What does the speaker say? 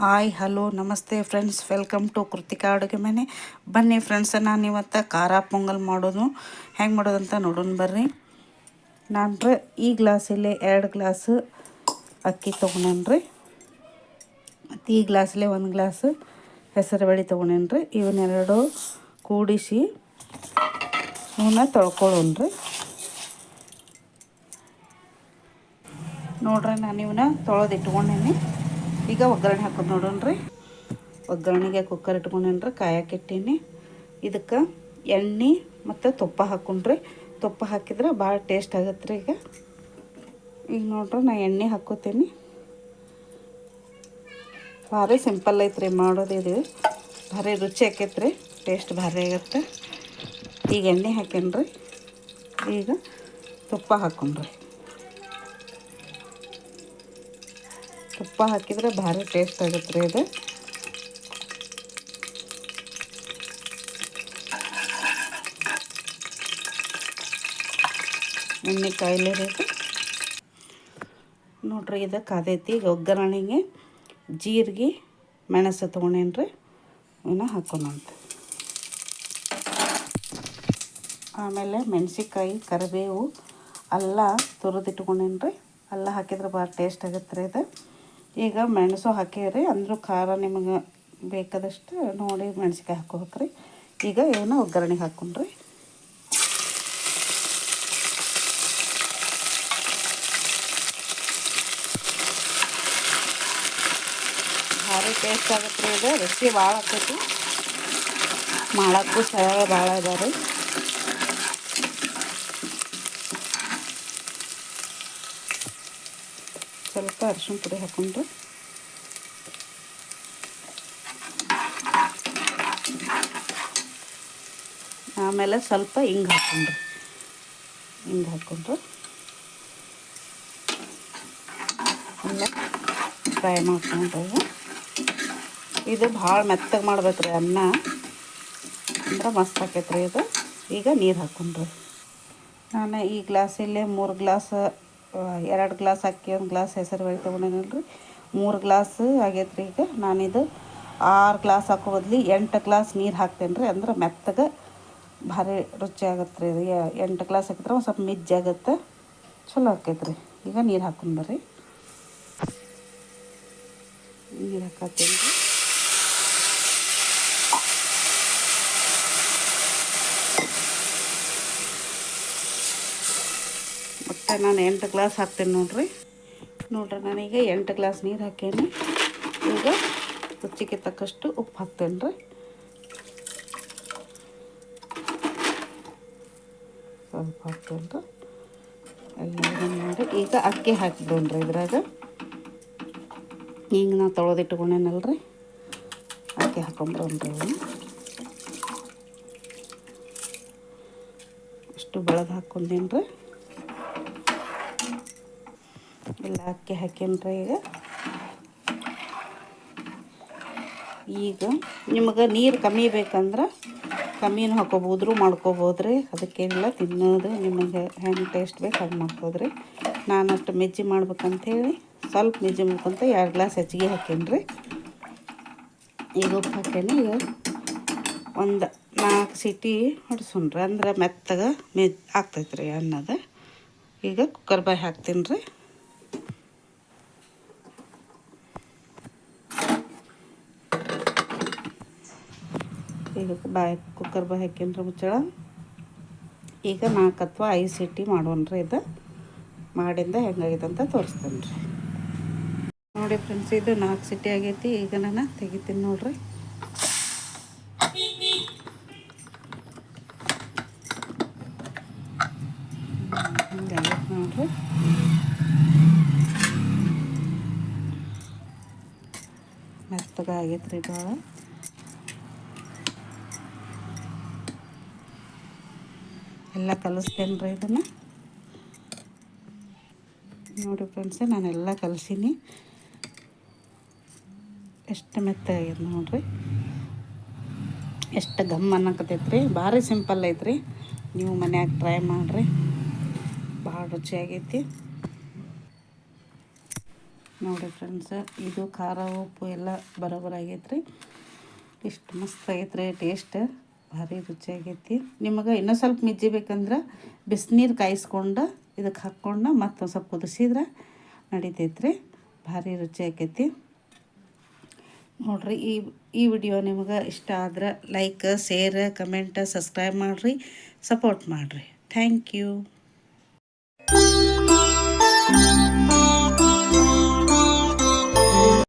Hi, hello, ನಮಸ್ತೆ friends welcome to Krithika ಅಡುಗೆ ಮನೆ. ಬನ್ನಿ ಫ್ರೆಂಡ್ಸ್ ನಾನು ಇವತ್ತು ಖಾರ ಪೊಂಗಲ್ ಮಾಡೋದು. ಹೆಂಗೆ ಮಾಡೋದಂತ ನೋಡೋಣ ಬರ್ರಿ. ನಾನು ಈ ಗ್ಲಾಸಲ್ಲಿ ಎರಡು ಗ್ಲಾಸ್ ಅಕ್ಕಿ ತೊಗೊಂಡೇನ್ರಿ. ಮತ್ತು ಈ ಗ್ಲಾಸಲ್ಲೇ ಒಂದು ಗ್ಲಾಸ್ ಹೆಸರು ಬೇಳೆ ತೊಗೊಂಡೇನ್ರಿ. ಇವನ್ನೆರಡು ಕೂಡಿಸಿ ಇವನ್ನ ತೊಳ್ಕೊಳ್ಳೋಣ್ರಿ. ನೋಡ್ರಿ, ನಾನು ಇವನ್ನ ತೊಳೆದು ಇಟ್ಕೊಂಡೇನಿ. ಈಗ ಒಗ್ಗರಣೆ ಹಾಕೋದು ನೋಡೋಣ್ರಿ. ಒಗ್ಗರಣೆಗೆ ಕುಕ್ಕರ್ ಇಟ್ಕೊಂಡೇನ್ರಿ ಕಾಯಕ್ಕಿಟ್ಟೀನಿ ಇದಕ್ಕೆ ಎಣ್ಣೆ ಮತ್ತು ತುಪ್ಪ ಹಾಕೊಂಡ್ರಿ. ತುಪ್ಪ ಹಾಕಿದ್ರೆ ಭಾಳ ಟೇಸ್ಟ್ ಆಗತ್ತೆ ರೀ ಈಗ. ಈಗ ನೋಡ್ರಿ, ನಾ ಎಣ್ಣೆ ಹಾಕೋತೀನಿ. ಭಾರಿ ಸಿಂಪಲ್ ಐತ್ರಿ ಮಾಡೋದು ಇದು. ಭಾರಿ ರುಚಿ ಹಾಕೈತ್ರಿ ಟೇಸ್ಟ್ ಭಾರಿ ಆಗತ್ತೆ. ಈಗ ಎಣ್ಣೆ ಹಾಕೇನ್ರಿ. ಈಗ ತುಪ್ಪ ಹಾಕೊಂಡ್ರಿ. ತುಪ್ಪ ಹಾಕಿದ್ರೆ ಭಾರಿ ಟೇಸ್ಟ್ ಆಗುತ್ತೆ ರೀ ಇದು. ಎಣ್ಣೆ ಕಾಯಿಲೆ ನೋಡ್ರಿ ಇದು ಕಾದೈತಿ ಈಗ ಒಗ್ಗರಣೆಗೆ ಜೀರಿಗೆ, ಮೆಣಸು ತೊಗೊಂಡೇನ್ರಿ ಇವನ್ನ ಹಾಕೋಣಂತ ಆಮೇಲೆ ಮೆಣಸಿಕಾಯಿ ಕರಿಬೇವು, ಅಲ್ಲ ತುರಿದಿಟ್ಕೊಂಡೇನ್ರಿ ಅಲ್ಲ ಹಾಕಿದ್ರೆ ಭಾಳ ಟೇಸ್ಟ್ ಆಗುತ್ತೆ ರೀ ಇದು. ಈಗ ಮೆಣಸು ಹಾಕಿರಿ, ಅಂದರೂ ಖಾರ ನಿಮಗೆ ಬೇಕಾದಷ್ಟು ನೋಡಿ ಮೆಣಸಿಕಾಯಿ ಹಾಕೋಬೇಕ್ರಿ ಈಗ ಇವನ್ನ ಒಗ್ಗರಣೆಗೆ ಹಾಕೊಂಡ್ರಿ ಭಾರಿ ಟೇಸ್ಟ್ ಆಗುತ್ತೆ ರೀ ಇದು ರೆಸಿಪಿ ಭಾಳ ಆಗ್ತೈತಿ ಮಾಡೋಕ್ಕೂ ಸರಳ ಭಾಳ ಇದಾವೆ ಸ್ವಲ್ಪ ಅರಿಶಿನ ಪುಡಿ ಹಾಕ್ಕೊಂಡು ಆಮೇಲೆ ಸ್ವಲ್ಪ ಹಿಂಗೆ ಹಾಕ್ಕೊಂಡ್ರಿ ಹಿಂಗೆ ಹಾಕ್ಕೊಂಡು. ಎಲ್ಲ ಫ್ರೈ ಮಾಡ್ಕೊಂಡು. ಇದು ಭಾಳ ಮೆತ್ತಗೆ ಮಾಡ್ಬೇಕು ರೀ ಅನ್ನ. ಅಂದ್ರೆ ಮಸ್ತ್ ಆಕೈತೆ ಇದು. ಈಗ ನೀರು ಹಾಕ್ಕೊಂಡ್ರಿ ನಾನು ಈ ಗ್ಲಾಸಲ್ಲೇ ಮೂರು ಗ್ಲಾಸ್ ಎರಡು ಗ್ಲಾಸ್ ಅಕ್ಕಿ, ಒಂದು ಗ್ಲಾಸ್ ಹೆಸರು ಬೇಳೆ ತೊಗೊಂಡೇನಲ್ಲ ರೀ ಮೂರು ಗ್ಲಾಸ್ ಆಗೈತೆ ರೀ ಈಗ. ನಾನಿದು ಆರು ಗ್ಲಾಸ್ ಹಾಕೋ ಬದಲು ಎಂಟು ಗ್ಲಾಸ್ ನೀರು ಹಾಕ್ತೇನೆ ರೀ ಅಂದ್ರೆ ಮೆತ್ತಗೆ ಭಾರಿ ರುಚಿ ಆಗತ್ತೆ ರೀ ಎಂಟು ಗ್ಲಾಸ್ ಹಾಕಿದ್ರೆ ಒಂದು ಸ್ವಲ್ಪ ಆಗುತ್ತೆ. ಚಲೋ ಆಕೈತೆ ರೀ ಈಗ ನೀರು ಹಾಕೊಂಡು ಬರ್ರಿ. ನೀರು ಹಾಕತ್ತೇನೆ ರೀ ನಾನು ಎಂಟು ಗ್ಲಾಸ್ ಹಾಕ್ತೇನೆ ನೋಡಿರಿ. ನೋಡ್ರಿ, ನಾನೀಗ ಎಂಟು ಗ್ಲಾಸ್ ನೀರು ಹಾಕೇನಿ. ಈಗ ರುಚಿಗೆ ತಕ್ಕಷ್ಟು ಉಪ್ಪು ಹಾಕ್ತೇನೆ ರೀ. ಸ್ವಲ್ಪ ಹಾಕ್ತೇನೆ ರೀ. ಎಲ್ಲ ಮಾಡಿ ಈಗ ಅಕ್ಕಿ ಹಾಕಿದ್ರಿ ಇದ್ರಾಗ. ಈಗ ನಾವು ತೊಳೆದಿಟ್ಕೊಂಡೇನಲ್ರಿ ಅಕ್ಕಿ ಹಾಕೊಂಡ್ರಿ ಅಷ್ಟು ಬೆಳೆದು ಹಾಕ್ಕೊಂಡೇನಿ ರೀ ಎಲ್ಲ ಅಕ್ಕಿ ಹಾಕೇನ್ರಿ ಈಗ. ಈಗ ನಿಮಗೆ ನೀರು ಕಮ್ಮಿ ಬೇಕಂದ್ರೆ ಕಮ್ಮಿನೂ ಹಾಕೋಬೋದ್ರು ಮಾಡ್ಕೋಬೋದ್ರಿ. ಅದಕ್ಕೇನಿಲ್ಲ, ತಿನ್ನೋದು ನಿಮಗೆ ಹೆಂಗೆ ಟೇಸ್ಟ್ ಬೇಕು ಹಂಗೆ ಮಾಡ್ಬೋದ್ರಿ ನಾನು ಅಷ್ಟು ಮೆಜ್ಜಿ ಮಾಡ್ಬೇಕಂಥೇಳಿ ಸ್ವಲ್ಪ ಮೆಜ್ಜಿ ಮಾಡ್ಕೊಂತ ಎರಡು ಗ್ಲಾಸ್ ಹೆಚ್ಚಿಗೆ ಹಾಕೇನ್ರಿ ಈಗ ಉಪ್ಪು ಹಾಕೇನಿ ಈಗ ಒಂದು ನಾಲ್ಕು ಸೀಟಿ ಹೊಡ್ಸೋಣ್ರಿ. ಅಂದ್ರೆ ಮೆತ್ತಗೆ ಮೆಜ್ ರೀ ಅನ್ನದ. ಈಗ ಕುಕ್ಕರ್ ಬಾಯಿ ಹಾಕ್ತೀನಿ ರೀ ಈಗ ಬಾಯ್ ಕುಕ್ಕರ್ ಬಾಯಿ ಹಾಕ್ಯನ್ರಿ ಮುಚ್ಚಳ? ಈಗ ನಾಲ್ಕು ಅಥವಾ ಐದು ಸಿಟಿ ಮಾಡೋಣ್ರಿ ಇದು. ಮಾಡಿಂದ ಹೆಂಗಾಗೈತೆ ಅಂತ ತೋರಿಸ್ತೇನೆ ರೀ ನೋಡಿ ಫ್ರೆಂಡ್ಸ್ ಇದು ನಾಲ್ಕು ಸಿಟಿ ಆಗೈತಿ. ಈಗ ನಾನು ತೆಗಿತೀನಿ ನೋಡ್ರಿ. ಹಿಂಗಾಗೈತೆ ನೋಡ್ರಿ ಆಗೈತೆ ರೀ ಭಾಳ ಎಲ್ಲ ಕಲಿಸ್ತೇನೆ ರೀ ಇದನ್ನು. ನೋಡಿ ಫ್ರೆಂಡ್ಸ್, ನಾನೆಲ್ಲ ಕಲಸೀನಿ. ಎಷ್ಟು ಮೆತ್ತಾಗಿದೆ ನೋಡಿರಿ. ಎಷ್ಟು ಗಮ್ ಅನ್ನಕತ್ತೈತೆ ರೀ ಭಾರಿ ಸಿಂಪಲ್ ಐತ್ರಿ. ನೀವು ಮನ್ಯಾಗ ಟ್ರೈ ಮಾಡಿರಿ. ಭಾಳ ರುಚಿಯಾಗೈತಿ. ನೋಡಿ ಫ್ರೆಂಡ್ಸ್, ಇದು ಖಾರ, ಉಪ್ಪು ಎಲ್ಲ ಬರೋಬರ ಆಗೈತೆ ರೀ ಇಷ್ಟು ಮಸ್ತ್ ಆಗೈತೆ ರೀ ಟೇಸ್ಟ್. ಭಾರಿ ರುಚಿಯಾಗೈತಿ ನಿಮಗೆ ಇನ್ನೂ ಸ್ವಲ್ಪ ಮಿಜ್ಜಿ ಬೇಕಂದ್ರೆ ಬಿಸಿನೀರು ಕಾಯಿಸ್ಕೊಂಡು ಇದಕ್ಕೆ ಹಾಕ್ಕೊಂಡು ಮತ್ತೊಂದು ಸ್ವಲ್ಪ ಕುದಿಸಿದ್ರೆ ನಡಿತೈತೆ ರೀ ಭಾರಿ ರುಚಿ ಆಕೈತಿ ನೋಡಿರಿ, ಈ ಈ ವಿಡಿಯೋ ನಿಮಗೆ ಇಷ್ಟ ಆದ್ರೆ ಲೈಕ್, ಶೇರ್, ಕಮೆಂಟ್, ಸಬ್ಸ್ಕ್ರೈಬ್ ಮಾಡಿರಿ, ಸಪೋರ್ಟ್ ಮಾಡಿರಿ. Thank you.